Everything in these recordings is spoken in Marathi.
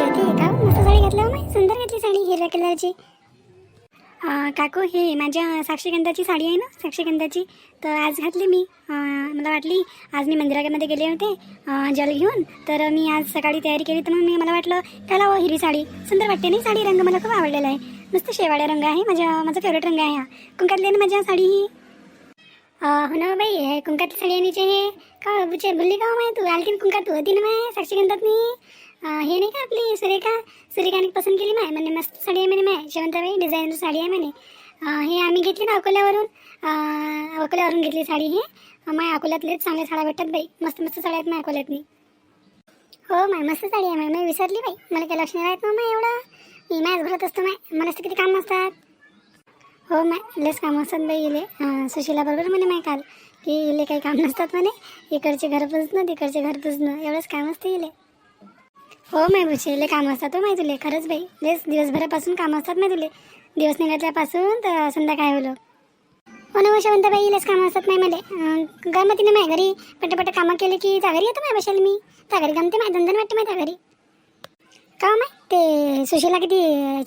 ज्योती का मस्त साडी घातली हो सुंदर घातली साडी हिरव्या कलरची. काकू हे माझ्या साक्षीगंधाची साडी आहे ना? साक्षीगंधाची. तर आज घातली मी. मला वाटली आज मी मंदिरामध्ये गेले होते जल घेऊन. तर मी आज सकाळी तयारी केली. तर मग मी मला वाटलं घालावं हिरवी साडी. सुंदर वाटते नाही? साडी रंग मला खूप आवडलेला आहे. मस्त शेवाड्या रंग आहे. माझ्या माझा फेवरेट रंग आहे हा. कुंकातली आहे ना माझ्या साडी ही. हो ना बाई हे कुंकातली साडी आहे हे का बुचे बोलली का हो माय तू? आलती कुंकात तू. होती ना माय साक्षीगंधात मी हे नाही का आपली सुरेखा? सुरेखाने पसंत केली माय म्हणे मस्त साडी आहे म्हणे माय शेवंताबाई डिझायनर साडी आहे म्हणे. हे आम्ही घेतली ना अकोल्यावरून. अकोल्यावरून घेतली साडी हे. माय अकोल्यातलेच चांगल्या साड्या भेटतात बाई. मस्त मस्त साड्या आहेत माय अकोल्यातनी. हो माय मस्त साडी आहे माय. मी विसरली बाई. मला काही लक्ष नाही राहत ना माय एवढं. मी मॅच भरत असतो माय. मला किती काम असतात. हो माय लस काम असतात बाई इले. सुशीला बरोबर म्हणे माय काल की इले काही काम नसतात म्हणे. इकडचे घर पुसणं तिकडचे घर पुसणं एवढंच काम असते इले. हो माय बुचे लय काम असतात हो माय तुले. खरंच बाई लेस दिवसभरापासून काम असतात माही तुले. दिवस निघाल्यापासून तर संध्याकाळ होलो. हो ना वशवंत बाई लेस कामं असतात नाही मला. गमतीने माझ्या घरी पटापट कामं केले की त्या घरी येतो माझ्या बसायला मी. त्या घरी गमते माझ्या दंदन वाटते माझ्या घरी. का हो माय ते सुशीला किती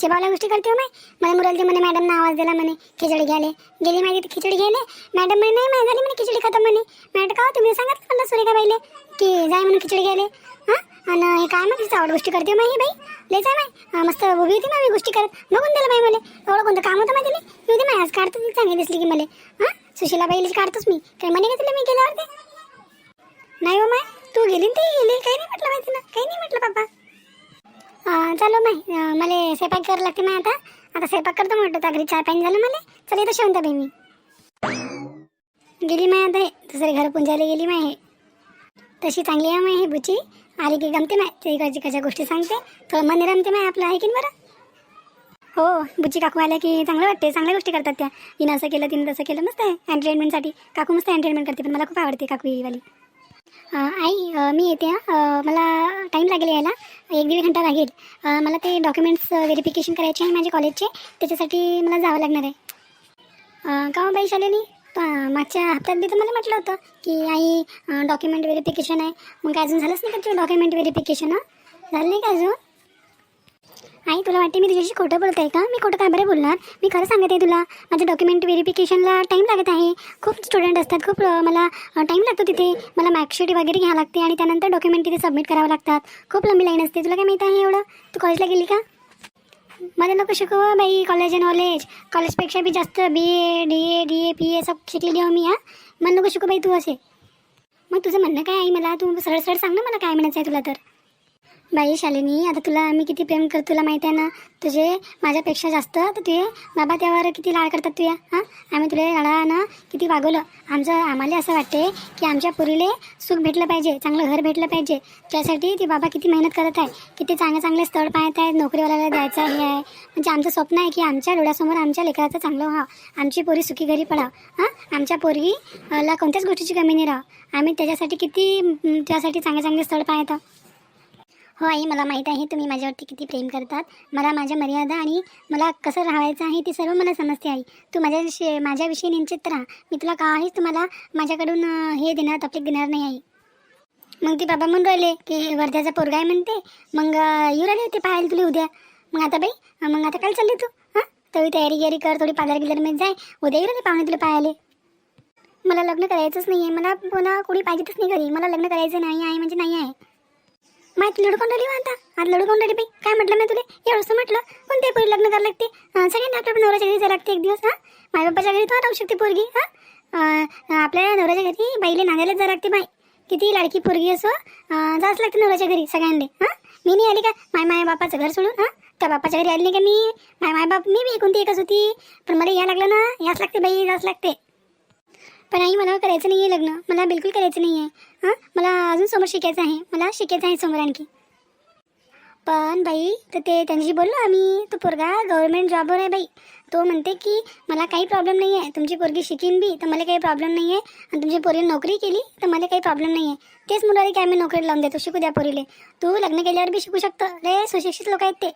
चिबावल्या गोष्टी करते हो माय मला मुरलजी म्हणे मॅडमना आवाज दिला म्हणे खिचडी घ्यायले. गेली माहिती खिचडी घ्यायले. मॅडम म्हणे नाही माहिती झाली म्हणे खिचडी खतम म्हणे. मॅडम का हो, तुम्ही सांगत मला सुरेखा बाईले की जाय म्हणून खिचडी घ्यायले? आणि हे काय मग तिचं आवड गोष्टी करते मग हे बाई. लेच आहे. माय मस्त उभी होती मी गोष्टी करत. बघून दिलं बाई मला. एवढं कोणतं काम होतं माहिती नाही. येऊ दे माय आज काढतो ती चांगली दिसली की मला. हां सुशीला बाईला काढतोच मी. काय म्हणे का तुला मी गेल्यावर ते नाही हो माय तू गेली ना गेली. काही नाही म्हटलं माहिती ना. काही नाही म्हटलं बाबा चालो माय मला स्वयंपाक करावं लागते माय आता. आता स्वयंपाक करतो म्हटलं त्या घरी चाय पाणी झालं मला. चल येतं शेवंता बाई मी. गेली माय आता हे. दुसरे घर पुंजायला गेली माय हे. तशी चांगली आहे माय हे बुची. आली की गमते माय ते इकडची कशा गोष्टी सांगते? थोडं मन रमते माय आपलं आहे की बरं? हो बुच्ची काकू आल्या की चांगलं वाटते चांगल्या गोष्टी करतात त्या. तिनं असं केलं तिनं तसं केलं मस्त आहे. एंटरटेनमेंटसाठी काकू मस्त एंटरटेनमेंट करते पण मला खूप आवडते काकू ही वाली आई मी येते मला टाईम लागेल यायला. एक दीड घंटा लागेल. मला ते डॉक्युमेंट्स व्हेरिफिकेशन करायचे आहे माझ्या कॉलेजचे त्याच्यासाठी मला जावं लागणार आहे. का हो बाई शालेनी? मागच्या हप्त्यात बी तर मला म्हटलं होतं की आई डॉक्युमेंट व्हेरिफिकेशन आहे. मग काय अजून झालंच नाही का तुझं डॉक्युमेंट व्हेरिफिकेशन झालं नाही का अजून? आई तुला वाटते मी तुझ्याशी खोटं बोलत आहे का? मी खोटं काय बरं बोलणार? मी खरं सांगत आहे तुला माझं डॉक्युमेंट व्हेरिफिकेशनला टाईम लागत आहे. खूप स्टुडंट असतात खूप मला टाईम लागतो तिथे. मला मार्कशीट वगैरे घ्यावं लागते आणि त्यानंतर डॉक्युमेंट तिथे सबमिट करावं लागतात. खूप लंबी लाईन असते तुला काय माहीत आहे एवढं? तू कॉलेजला गेली का? मला नको शिकव बाई. कॉलेज अँड नॉलेज कॉलेजपेक्षा बी जास्त B A D A D A P A सब शिकलेली आहो मी हां. मला नको शिकव बाई तू असे. मग तुझं म्हणणं काय आई मला? तू सरळ सरळ सांग ना मला काय म्हणायचं आहे तुला तर. बाई शालिनी आता तुला मी किती प्रेम करतो तुला माहिती आहे ना? तुझे माझ्यापेक्षा जास्त तर तुझे बाबा त्यावर किती लाड करतात तुया हां? आम्ही तुला लाडानं किती वागवलं. आमचं आम्हाला असं वाटते की आमच्या पुरीले सुख भेटलं पाहिजे चांगलं घर भेटलं पाहिजे. त्यासाठी ते बाबा किती मेहनत करत आहे किती चांगले चांगले स्थळ पाहत आहेत नोकरीवाल्याला द्यायचं हे आहे. म्हणजे आमचं स्वप्न आहे की आमच्या डोळ्यासमोर आमच्या लेकराचं चांगलं व्हावं आमची पोरी सुखी घरी पडावं हां? आमच्या पोरी ला कोणत्याच गोष्टीची कमी नाही राहावं. आम्ही त्याच्यासाठी किती त्यासाठी चांगले चांगले स्थळ पाहत हो आई मला माहीत आहे तुम्ही माझ्यावरती किती प्रेम करतात. मला माझ्या मर्यादा आणि मला कसं राहायचं आहे ते सर्व मला समजते आई. तू माझ्याविषयी माझ्याविषयी निश्चित राहा. मी तुला काहीच तुम्हाला माझ्याकडून हे देणार तकलीफ देणार नाही आई. मग ते बाबा म्हणून राहिले की वर्ध्याचा पोरगा आहे म्हणते. मग येऊ राहिले होते पाहायला तुला उद्या. मग आता बाई मग आता काय चालले तू? हां? थोडी तयारी गिरी कर थोडी पार्लर गिलरमध्ये जाय. उद्या येऊ राहिले पाहुणे तुला पाहायला. मला लग्न करायचंच नाही आहे मला पुन्हा कोणी पाहिजेतच नाही घरी. मला लग्न करायचं नाही आहे म्हणजे नाही आहे. माहिती लडकून राहिली हो आता. आज लडकून राहिली बाई. काय म्हटलं मी तुला? एवढंसं म्हटलं? कोणते पोरी लग्न करायला लागते? सगळ्यांना आपल्या नवऱ्याच्या घरी जायला लागते एक दिवस हां? माय बापाच्या घरी तर राहू शकते पोरगी हां? आपल्याला आपल्या नवऱ्याच्या घरी बाईले नांदायलाच जायला लागते बाई. किती लाडकी पोरगी असो. अं, लागते नवऱ्याच्या घरी सगळ्यांना हां? मी नाही आली का? माय माय बापाचं घर सोडून हां? त्या बापाच्या घरी आली नाही का मी? माय माय बाप मी बी कोणती एकच होती. पण मला या लागलं ना याच लागते बाई याच लागते. पण आई मला करायचं नाही आहे लग्न. मला बिलकुल करायचं नाही आहे हां? मला अजून समोर शिकायचं आहे. मला शिकायचं आहे समोर आणखी. पण बाई तर ते त्यांच्याशी बोललो आम्ही. तो पोरगा गव्हर्नमेंट जॉबवर आहे बाई. तो म्हणते की मला काही प्रॉब्लेम नाही आहे तुमची पोरगी शिकीन बी तर मला काही प्रॉब्लेम नाही आहे आणि तुमची पोरी नोकरी केली तर मला काही प्रॉब्लेम नाही आहे तेच मुलाला की आम्ही नोकरी लावून देतो शिकू द्या पोरीले. तू लग्न केल्यावर बी शिकू शकतो. रे सुशिक्षित लोक आहेत ते.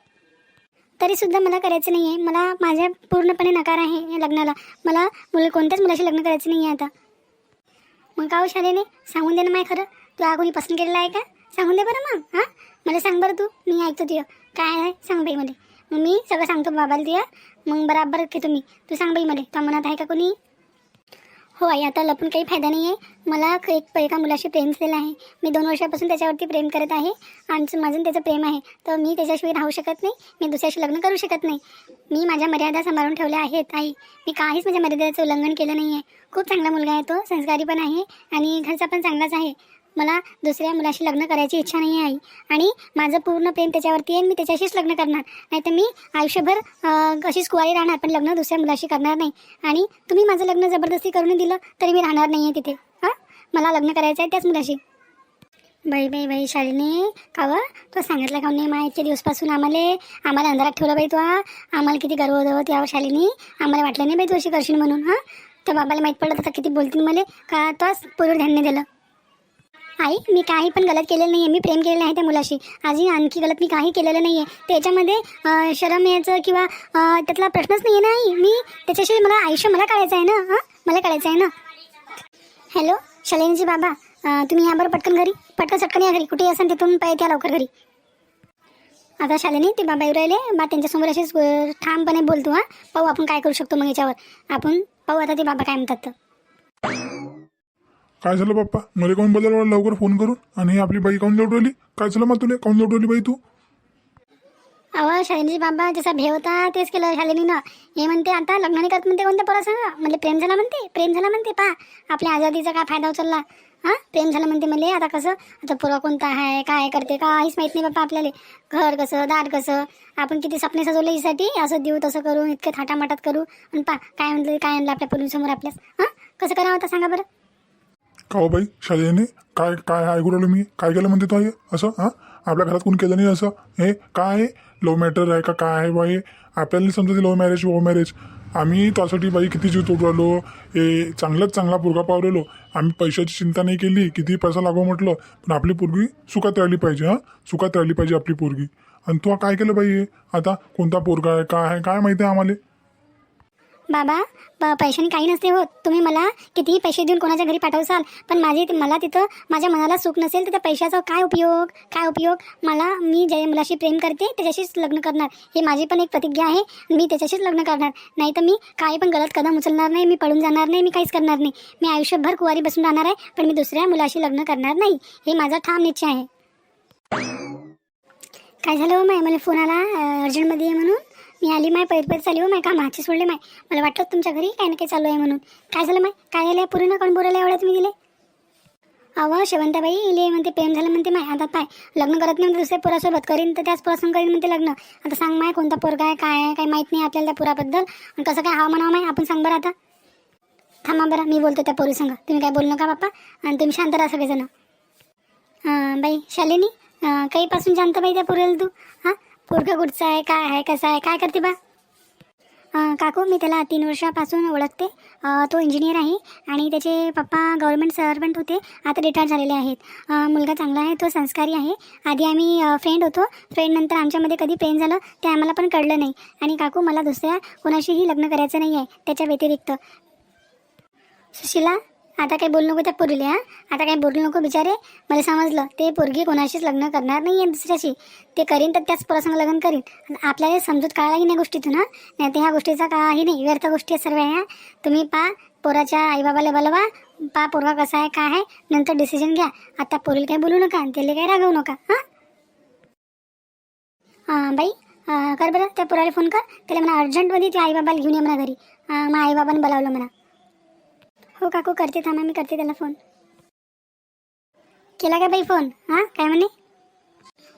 तरीसुद्धा मला करायचं नाही आहे मला माझ्या पूर्णपणे नकार आहे या लग्नाला. मला मुलं कोणत्याच मुलाशी लग्न करायचं नाही आहे आता. मग का हो शालेने? सांगून दे ना माय खरं. तुला कोणी पसंत केलेला आहे का? सांगून दे बरं मग हां? मला सांग बरं तू. मी ऐकतो तुझं. काय आहे? सांग बाई मला मग मी सगळं सांगतो बाबाला तुया मग बराबर घेतो मी तू सांग बाई मला त्या मनात आहे का कोणी? हो आई आता लपून काही फायदा नाही आहे मला एक एका मुलाशी प्रेम झालेलं आहे. मी दोन वर्षापासून त्याच्यावरती प्रेम करत आहे. आणि माझं त्याचं प्रेम आहे. तर मी त्याच्याशिवाय राहू शकत नाही. मी दुसऱ्याशी लग्न करू शकत नाही. मी माझ्या मर्यादा सांभाळून ठेवल्या आहेत आई. मी काहीच माझ्या मर्यादेचं उल्लंघन केलं नाही आहे खूप चांगला मुलगा आहे तो संस्कारी पण आहे आणि घरचा पण चांगलाच आहे. मला दुसऱ्या मुलाशी लग्न करायची इच्छा नाही आहे आणि माझं पूर्ण प्रेम त्याच्यावरती आहे आणि मी त्याच्याशीच लग्न करणार. नाही तर मी आयुष्यभर अशीच कुवारी राहणार पण लग्न दुसऱ्या मुलाशी करणार नाही. आणि तुम्ही माझं लग्न जबरदस्ती करून दिलं तरी मी राहणार नाही आहे तिथे. हां? मला लग्न करायचं आहे त्याच मुलाशी. बाई बाई बाई शालिनी का व तो सांगितलं का नाही मा दिवसपासून आम्हाला आम्हाला अंधारात ठेवलं बाई तू हा? आम्हाला किती गर्व होतं त्यावर शालिनी. आम्हाला वाटलं नाही बाई तू अशी करशील म्हणून हां? तर बाबाला माहीत पडलं तर किती बोलतील मला का तोच पूर्व ध्यान नाही दिलं. आई मी काही पण गलत केलेलं नाही आहे मी प्रेम केलेलं आहे त्या मुलाशी. आजी आणखी गलत मी काही केलेलं नाही आहे त्याच्यामध्ये अं, शरम यायचं किंवा अं, त्यातला प्रश्नच नाही आहे ना आई? मी? त्याच्याशी मला आयुष्य मला काढायचं आहे ना? हां? मला काढायचं आहे ना? हॅलो शलेनजी बाबा अं, तुम्ही या बरं पटकन घरी. पटकन सटकन या घरी. कुठे असाल तिथून पाय त्या लवकर घरी. आता शालेनी ते बाबा येऊ राहिले. बा त्यांच्यासमोर असेच अं, ठामपणे बोलतो हां? पाहू आपण काय करू शकतो मग याच्यावर. आपण पाहू आता ते बाबा काय म्हणतात तर. काय झालं पप्पा मला कोण बदल लवकर फोन करून? आणि ही आपली बाई काऊन लवडवली काय झालं मग तुला काऊन लवडवली बाई तू? अहो शालिनीजी बाबा जसा भेव होता तेच केलं शालिनीनं. हे म्हणते आता लग्न नाही करत म्हणते कोणत्या सांगा म्हणजे प्रेम झाला म्हणते प्रेम झाला म्हणते पा आपल्या आजादीचा काय फायदा उचलला? हां? प्रेम झालं म्हणते मला आता कसं? आता पुरा कोणता आहे काय करते काहीच माहीत नाही बाप्पा आपल्याला. घर कसं दार कसं? आपण किती सपने सजवले हिसाठी? असं देऊ तसं करू इतकं थाटामाटात करू. आणि पा काय म्हणलं काय आणलं आपल्या पोरींसमोर आपल्यास? हां? कसं करावं आता सांगा बरं? का हो बाई? शाळेने? काय काय ऐकू राहिलो मी? काय केलं म्हणते तो हे असं हां? आपल्या घरात कोण केलं नाही असं? हे काय आहे? लव्ह मॅटर आहे का? काय आहे बाई? आपल्याला समजा समजते लव्ह मॅरेज लव्ह मॅरेज आम्ही त्यासाठी बाई किती जीव तोडू राहिलो हे चांगलाच चांगला पोरगा पावलेलो. आम्ही पैशाची चिंता नाही केली किती पैसा लागो म्हटलं पण आपली पोरगी सुखात राहिली पाहिजे हां? सुखात राहिली पाहिजे आपली पोरगी. आणि तू काय केलं बाई हे? आता कोणता पोरगा आहे? काय आहे? काय माहिती आहे आम्हाला? बाबा प पैशाने काही नसते होत तुम्ही मला कितीही पैसे देऊन कोणाच्या घरी पाठवसाल पण माझे मला तिथं माझ्या मनाला सुख नसेल तर त्या पैशाचा काय उपयोग? काय उपयोग? मला मी ज्या मुलाशी प्रेम करते त्याच्याशीच लग्न करणार. हे माझी पण एक प्रतिज्ञा आहे मी त्याच्याशीच लग्न करणार. नाही तर मी काही पण गलत कदम उचलणार नाही मी पळून जाणार नाही मी काहीच करणार नाही. मी आयुष्यभर कुवारी बसून राहणार आहे पण मी दुसऱ्या मुलाशी लग्न करणार नाही. हे माझा ठाम निश्चय आहे. काय झालं हो माय? मला फोन आला अर्जंटमध्ये म्हणून. मी आली माय पैर पैर चाली हो माय कामाचे सोडले माय. मला वाटलं तुमच्या घरी काय ना काही चालू आहे म्हणून. काय झालं माय? काय झालं पूर्ण कोण बोलायला एवढ्या तुम्ही दिले अहो शेवंताबाई इले म्हणते प्रेम झालं म्हणते माय आता पाय. लग्न करत नाही म्हणते दुसऱ्या पोरासोबत करीन तर त्याच पोरासंग करीन म्हणते लग्न. आता सांग माय कोणता पोरगा आहे काय आहे काय माहीत नाही आपल्याला त्या पुराबद्दल. आणि कसं काय हा म्हणावं माय? आपण सांग बरं आता. थांबा बरं मी बोलतो त्या पोरीसंग तुम्ही काय बोलू नका बाप्पा. आणि तुम्ही शांत राहा सगळेजण. हां बाई शालिनी काहीपासून शांत बाई त्या पोरीला तू? हां? पोरगा कुठचा आहे काय आहे कसं आहे काय करते बा? अं, काकू मी त्याला तीन वर्षापासून ओळखते. अं, तो इंजिनियर आहे आणि त्याचे पप्पा गव्हर्मेंट सर्वंट होते. आता रिटायर झालेले आहेत. अं, मुलगा चांगला आहे तो संस्कारी आहे. आधी आम्ही फ्रेंड होतो. फ्रेंड नंतर आमच्यामध्ये कधी प्रेम झालं ते आम्हाला पण कळलं नाही. आणि काकू मला दुसऱ्या कोणाशीही लग्न करायचं नाही आहे त्याच्या व्यतिरिक्त. सुशिला आता काही बोलू नको त्या पोरीला हां. आता काही बोलू नको बिचारे. मला समजलं ते पोरगी कोणाशीच लग्न करणार नाही आहे दुसऱ्याशी. ते करीन तर त्याच पोरासंग लग्न करीन. आणि आपल्याला समजूत कळायला की नाही गोष्टीतून हां. नाही तर ह्या गोष्टीचा काही नाही. व्यर्थ गोष्टी आहे सर्व ह्या तुम्ही पा पोराच्या आईबाबाला बोलवा. पा पोरगा कसा आहे काय आहे. नंतर डिसिजन घ्या. आता पोरीला काही बोलू नका आणि त्याला काही रागवू नका हां. हां बाई कर बरं. त्या पोराला फोन कर. त्याला म्हणा अर्जंटमध्ये त्या आईबाबाला घेऊन ये म्हणा घरी. मग आईबाबाने बोलावलं म्हणा. हो काकू करते थांबा मी करते त्याला फोन केला का बाई फोन हां काय म्हणे?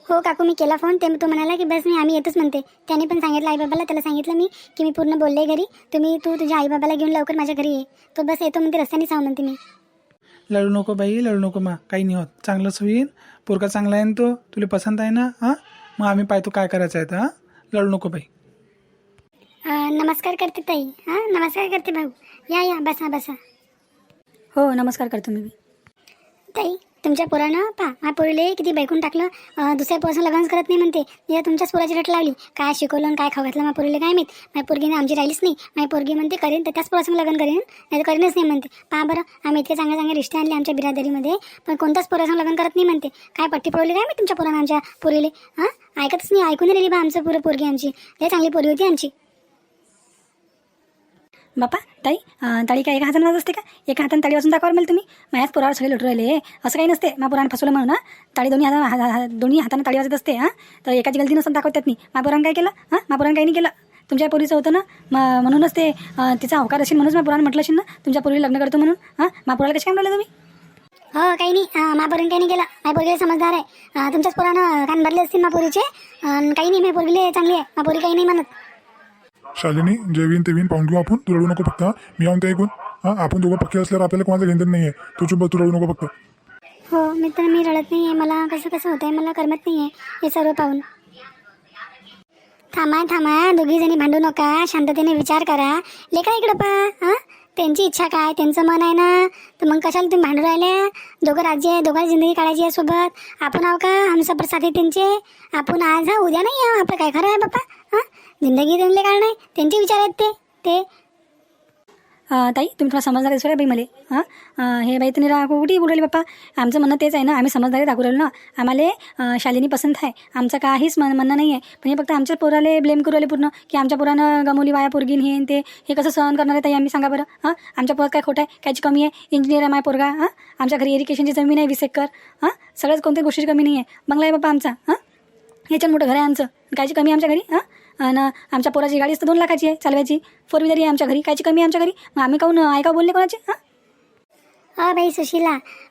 हो काकू मी केला फोन ते तो म्हणाला की बस मी आम्ही येतोच म्हणते. त्याने पण सांगितलं आईबाबाला त्याला सांगितलं मी की मी पूर्ण बोलले घरी. तुम्ही तू तुझ्या आईबाबाला घेऊन लवकर माझ्या घरी ये. तो बस येतो म्हणते रस्त्याने सांग म्हणते मी. लढू नको बाई लढू नको मा काही नाही होत. चांगलंच होईन. पोरगा चांगला आहे ना तो? तुला पसंत आहे ना? हां? मग आम्ही पाहतो काय करायचं आहे तर हां? लढू नको बाई. अं, नमस्कार करते ताई. हां नमस्कार करते भाऊ. या या बसा बसा. हो नमस्कार करतो मी. ताई तुमच्या पोरानं पा हा पोरीले किती बैकून टाकलं. अं, दुसऱ्या पोराचं लग्नच करत नाही म्हणते. या तुमच्याच पोराची रट लावली. काय शिकवलं आणि काय खाऊ घातलं माझ्या पोरीले काय माहीत? माझ्या पोरगीने आमची राहिलीच नाही. माझी पोरगी म्हणते करेन तर त्याच पोरासंग लग्न करेन. नाही तर करेनच नाही म्हणते. पहा बरं आम्ही इतके चांगले चांगले रिश्ते आणले आमच्या बिरादरीमध्ये पण कोणताच पोरासंग लग्न करत नाही म्हणते. काय पट्टी पडवली काय मी तुमच्या पोरानं आमच्या पोरीले? हां ऐकतच नाही ऐकून नाही राहिली बा आमचं पुरं पोरगी आमची. लय चांगली पोरगी होती आमची. बापा ताई ताळी काय एका हातानं वाजत असते का? एका हाताने ताळी वाजून दाखवा मला तुम्ही. माझ्याच पोरावर सगळे लुटू राहिले. असं काही नसते. मा पुराण फसवलं म्हणून ताळी दोन्ही हाता दोन्ही हातानं ताळी वाजत असते हां. तर एकाची गलती नसतं दाखवतात मी. मा पुराण काय केलं? हां? मा पुराण काही नाही केलं. तुमच्या पोरीचं होतं ना? म- म्हणूनच ते तिचा होकार असेल म्हणूनच मा पुराण म्हटलं असेल ना? तुमच्या पोरीला लग्न करतो म्हणून हां? मा पुराला कशी काय म्हणलं तुम्ही? हो काही नाही. अं, मापोरीने काही नाही केलं. माझ्या पोरगीला समजदार आहे. तुमच्याच पोरानं कान भरले असतील मापोरीचे पुरीचे. काही नाही माझ्या पोरगीले चांगली आहे. मापोरी काही नाही म्हणत. शालिनी जे तेवीन पाहून घेऊ आपण. तू रडू नको फक्त मी आऊन ते ऐकून हां आपण दोघं पक्के असल्यावर आपल्याला कोणाचं घेणं नाही आहे तू चुप तू रडू नको फक्त. हो मित्र मी रडत नाही आहे मला कसं कसं होतं आहे मला करमत नाही आहे हे सर्व पाहून. थांबा थांबा दोघी जणी भांडू नका. शांततेने विचार करा. लेखा इकडं पा हां. त्यांची इच्छा काय? त्यांचं मन आहे ना? तर मग कशाला तुम्ही भांडू राहिल्या? दोघं राज्य आहे दोघांची जिंदगी काढायची आहे सोबत. आपण आहो का? हमसफर साथी त्यांचे. आपण आज हा उद्या नाही आहो. आपलं काय खरं आहे बाप्पा जिंदगी त्यांना काय आहे त्यांचे विचार आहेत ते. ते अं, ताई तुम्ही थोडा समजदार दिसू बाई मला. हां? हे बाई तुम्ही राहा कुठेही बोलवले बाप्पा? आमचं म्हणणं तेच आहे ना आम्ही समजदारी दाखवू राहिलो ना. आम्हाला अं, शालिनी पसंत आहे. आमचं काहीच म्हण म्हणणं नाही आहे पण हे फक्त आमच्या पोराले ब्लेम करू राहिले पूर्ण की आमच्या पोरानं गमवली वाया पोरगीन हे ते. हे कसं सहन करणार आहे ताई आम्ही सांगा बरं. हां? आमच्या पोरात काय खोटं आहे? कायची कमी आहे? इंजिनियर आहे माय पोरगा. हां? आमच्या घरी एरिकेशनची जमीन आहे वीस एकर हां? सगळ्याच कोणत्याही गोष्टीची कमी नाही आहे बंगला आहे बाप्पा आमचा. हां? याच्यात मोठं घर आहे आमचं. कायची कमी आहे आमच्या घरी? हां? आणि आमच्या पोराची गाडी तर दोन लाखाची आहे चालवायची. फोर व्हीलर आहे आमच्या घरी कायची कमी आहे आमच्या घरी? मग आम्ही काहून ऐका बोलले कोणाचे? हां? अ बाई सुशीला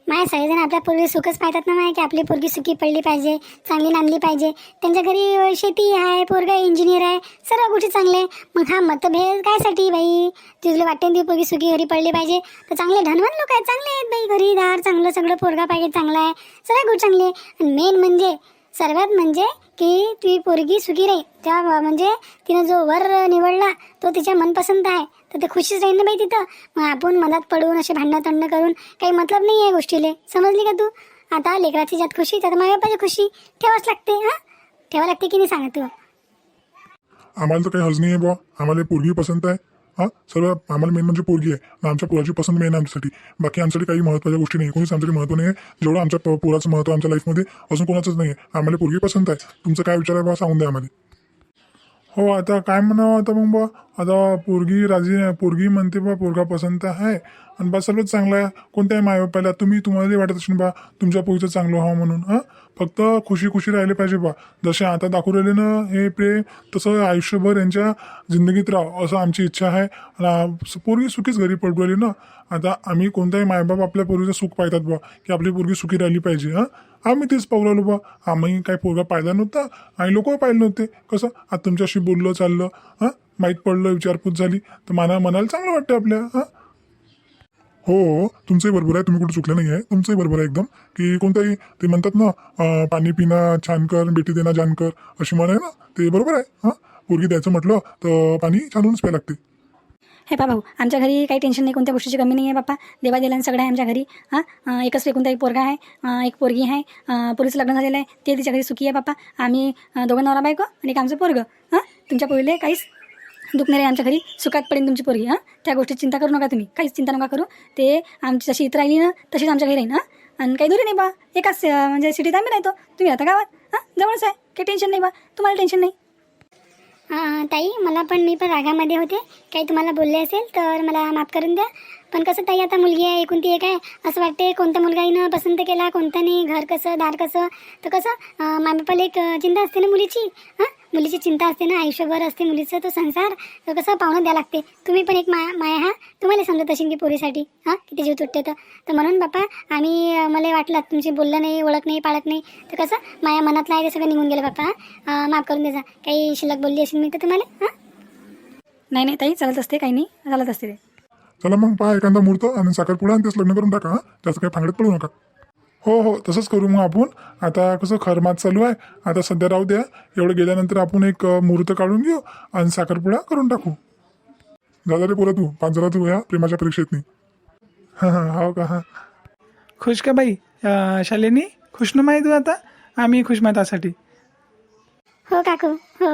माय सगळेजण आपल्या पोरगी सुखच पाहतात ना माय की आपली पोरगी सुखी पडली पाहिजे चांगली नांदली पाहिजे. त्यांच्या घरी शेती आहे पोरगा इंजिनियर आहे सर्व गोष्टी चांगले. आहे. मग हा मतभेद कायसाठी बाई? तुला वाटते ती पोरगी सुखी घरी पडली पाहिजे. तर चांगले धनवान लोक आहेत चांगले आहेत बाई घरी दार चांगलं सगळं पोरगा पाहिजे चांगला आहे सर्व गोष्टी चांगली आहे मेन म्हणजे सर्वात म्हणजे की ती पोरगी सुखी राहील. त्या म्हणजे तिनं जो वर निवडला तो तिच्या मनपसंत आहे. तर ते खुशीच राहील ना बाई तिथं? मग आपण मनात पडून असे भांडणं तंडणं करून काही मतलब नाही आहे गोष्टीले. समजली का तू? आता लेकराची ज्यात खुशी त्यात माझ्या बापाची खुशी. ठेवाच लागते हां? ठेवा लागते की नाही सांगा तू? आम्हाला तर काही हज नाही आहे बुवा. आम्हाला पोरगी पसंत आहे. हां सर्व आम्हाला मेन म्हणजे पोरगी आहे. आमच्या पोराची पसंत मेन आमच्यासाठी. बाकी आमच्यासाठी काही महत्त्वाच्या गोष्टी नाही. कोणीच आमच्यासाठी महत्त्व नाही आहे. जेवढं आमच्या पोराचं महत्त्व आमच्या लाईफमध्ये अजून कोणाचंच नाही आहे. आम्हाला पोरगी पसंत आहे. तुमचं काय विचार आहे बा सांगून द्या आम्हाला. हो आता काय म्हणावं आता मग बा आता पोरगी राजी पोरगी म्हणते बा पोरगा पसंत आहे. आणि बा सर्वच चांगलं आहे. कोणत्याही माय बापायला तुम्ही तुम्हाला वाटत असेल बा तुमच्या पोरीचं चांगलं व्हावं म्हणून हां? फक्त खुशी खुशी राहिले पाहिजे बा जसे आता दाखवू राहिले ना हे प्रेम तसं आयुष्यभर यांच्या जिंदगीत राह असं आमची इच्छा आहे. आणि पोरगी सुखीच घरी पडू राहिली ना आता आम्ही कोणताही मायबाप आपल्या पोरीचं सुख पाहतात बा की आपली पोरगी सुखी राहिली पाहिजे हां? आम्ही तेच पाहू लागलो बा. आम्ही काही पोरगा पाहिला नव्हता आणि लोकही पाहिले नव्हते. कसं? आता तुमच्याशी बोललं चाललं हां? माहीत पडलं विचारपूस झाली. तर मना मनाला चांगलं वाटतं आपल्या हां? हो तुमचंही बरोबर आहे. तुम्ही कुठे चुकलं नाही आहे तुमचंही बरोबर आहे एकदम. की कोणताही ते म्हणतात ना पाणी पिणं छान कर बेटी देणं जान कर अशी म्हण आहे ना? ते बरोबर आहे हां? पोरगी द्यायचं म्हटलं तर पाणी छानूनच प्यायला लागते. हे पा भाऊ आमच्या घरी काही टेन्शन नाही कोणत्या गोष्टीची कमी नाही आहे बाप्पा. देवा दिला सगळं आहे आमच्या घरी. हां? एकच कोणता एक पोरगा आहे एक पोरगी आहे पोरीचं लग्न झालेलं आहे ते तिच्या घरी सुखी आहे बाप्पा. आम्ही दोघं नवरा बायको आणि एक आमचं पोरगं. हां? तुमच्या पोरीले काहीच दुखणारे नाही रे आमच्या घरी. सुखात पडेल तुमची पोरगी हां? त्या गोष्टीची चिंता करू नका तुम्ही. काहीच चिंता नका करू. ते आमची जशी इथं राहिली ना तशीच आमच्या घरी राहील हां? आणि काही दुरी नाही बा. एकाच म्हणजे सिटीत आम्ही राहतो. तुम्ही आता गावात हां? जवळच आहे. काही टेन्शन नाही बा. तुम्हाला टेन्शन नाही? हां ताई मला पण मी पण रागामध्ये होते. काही तुम्हाला बोलले असेल तर मला माफ करून द्या. पण कसं ताई आता मुलगी आहे एकूण ती एक आहे. असं वाटते कोणता मुलगा हिनं पसंत केला कोणता नाही घर कसं दार कसं? तर कसं मामी पण एक चिंता असते ना मुलीची? हां? मुलीची चिंता असते ना आयुष्यभर असते मुलीचं तो संसार तर कसं पाहुणं द्या लागते. तुम्ही पण एक माया माया हा तुम्हाला समजत असेल की पोरीसाठी हां किती जीव तुटते तर. तर म्हणून बापा आम्ही मला वाटलं तुमची बोललं नाही ओळख नाही पाळत नाही. तर कसं माया मनातलं आहे ते सगळं निघून गेलं बापा माफ करून द्यायचा काही शिल्लक बोलली असेल मी तर तुम्हाला हां? नाही नाही ताई चालत असते काही नाही. चालत असते ते. चला मग पहा एखादा मुहूर्त आणि साखरपुडा आणि तेच लग्न करून टाका हां. त्याचं काही फांगड्यात पडू नका. हो हो तसंच करू मग आपण. आता कसं खरमात चालू आहे. आता सध्या राहू द्या. एवढं गेल्यानंतर आपण एक मुहूर्त काढून घेऊ आणि साखरपुडा करून टाकू. दादा रे पोरा तू. पाच जरा तू या प्रेमाच्या परीक्षेत नाही हां हां हो का? हां. खुश का बाई अं, शालिनी? खुश ना तू आता? आम्ही खुश माही त्यासाठी हो काकू. हो.